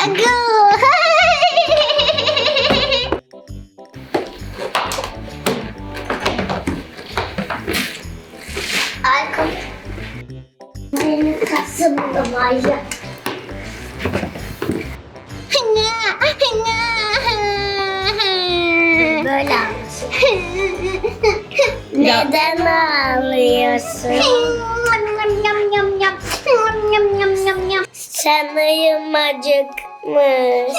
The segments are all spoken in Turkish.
Arka. Benim kasımda var ya. Böyle Neden ağlıyorsun? Sanırım acıkmış.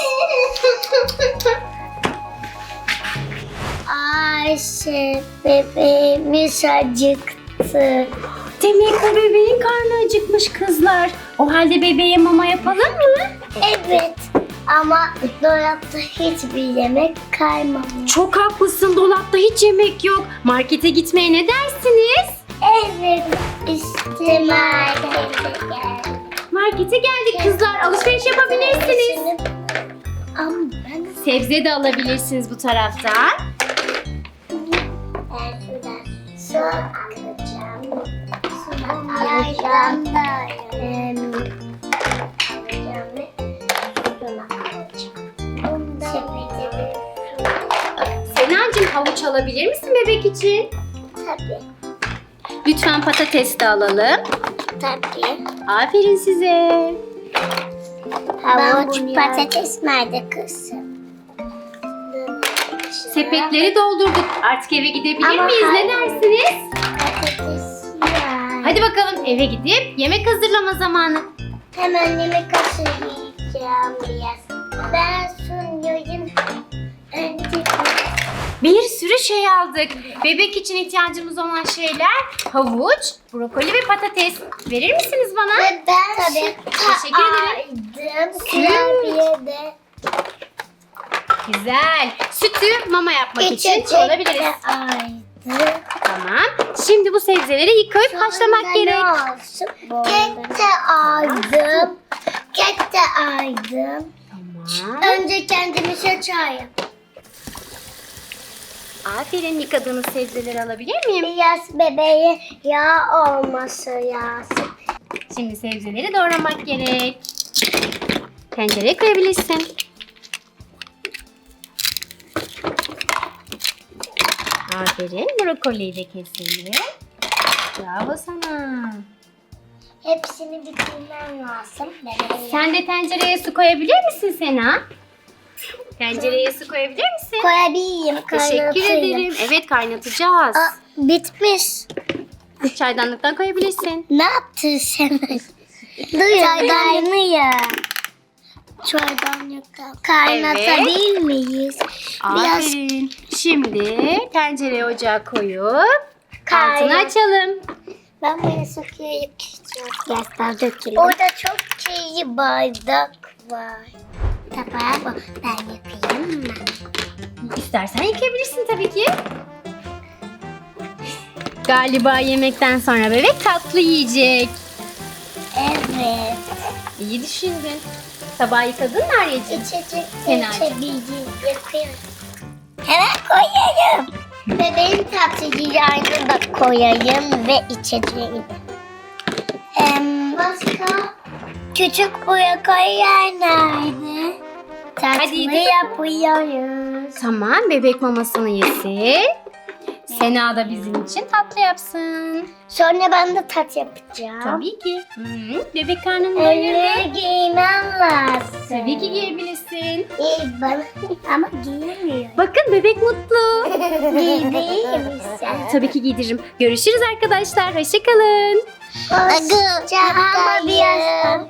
Ayşe bebeğimiz acıktı. Demek o bebeğin karnı acıkmış kızlar. O halde bebeğe mama yapalım mı? Evet ama dolapta hiçbir yemek kalmamış. Çok haklısın. Dolapta hiç yemek yok. Markete gitmeye ne dersiniz? Evet işte markete geldim. Markete geldik kızlar. Alışveriş yapabilirsiniz. Sebze de alabilirsiniz bu taraftan. su alacağım. Senacığım havuç alabilir misin bebek için? tabii Lütfen patates de alalım. Tabii. Aferin size. Havuç patates nerede kızım? Sepetleri doldurduk. Artık eve gidebilir Ama miyiz? Ne hayır. dersiniz? Patates ya. Hadi bakalım eve gidip yemek hazırlama zamanı. Hemen yemek hazırlayacağım biraz. Ben sunuyorum. Önce Bir sürü şey aldık. Bebek için ihtiyacımız olan şeyler havuç, brokoli ve patates. Verir misiniz bana? ve ben Tabii. Teşekkür ederim. aldım. Kurabiye de Güzel. Sütü mama yapmak için kullanabiliriz. aldım. Tamam. Şimdi bu sebzeleri yıkayıp haşlamak gerek. Kek de aldım. Kek de aldım. Tamam. Önce kendimi seçeyim. Aferin yıkadığınız sebzeleri alabilir miyim? Biraz bebeğe yağ olması lazım. Şimdi sebzeleri doğramak gerek. Tencereye koyabilirsin. Aferin. Brokoliyi de keselim. Bravo sana. Hepsini bitirmem lazım. Bebeğe. Sen de tencereye su koyabilir misin Sena? Tencereye su koyabilir misin? koyabilirim. Teşekkür kaynatayım. ederim. Evet kaynatacağız. Aa, bitmiş. Çaydanlıktan koyabilirsin. Ne yaptın sen? Dur kaynıyor. Çaydanlık kaynatabilir miyiz? Biraz Aferin. Şimdi tencereye ocağa koyup Kay- altını açalım. ben böyle sokuyorum. Yaslar dökülüyor. Orada çok iyi bardak var. Tamam ben yapayım mı? İstersen yıkayabilirsin tabii ki. Galiba yemekten sonra bebek tatlı yiyecek. Evet. İyi düşündün. Tabağı yıkadın mı Arya'cığım? İçecek içebildiğim yapıyorum. Hemen koyayım. Bebeğin tatlıcıyı da koyayım ve içeceğim. Em, Başka? Küçük boya koyar nerede? Tatlı Hadi yapıyoruz. Tamam bebek mamasını yesin. Sena da bizim için tatlı yapsın. Sonra ben de tat yapacağım. Tabii ki. Hı, bebek karnını doyurdu. Eve giymem lazım. Tabii ki giyebilirsin. İyi bana ama giyemiyor. Bakın bebek mutlu. Giydireyim sen. Tabii ki giydiririm. Görüşürüz arkadaşlar. Hoşçakalın. Hoşçakalın. Ama biraz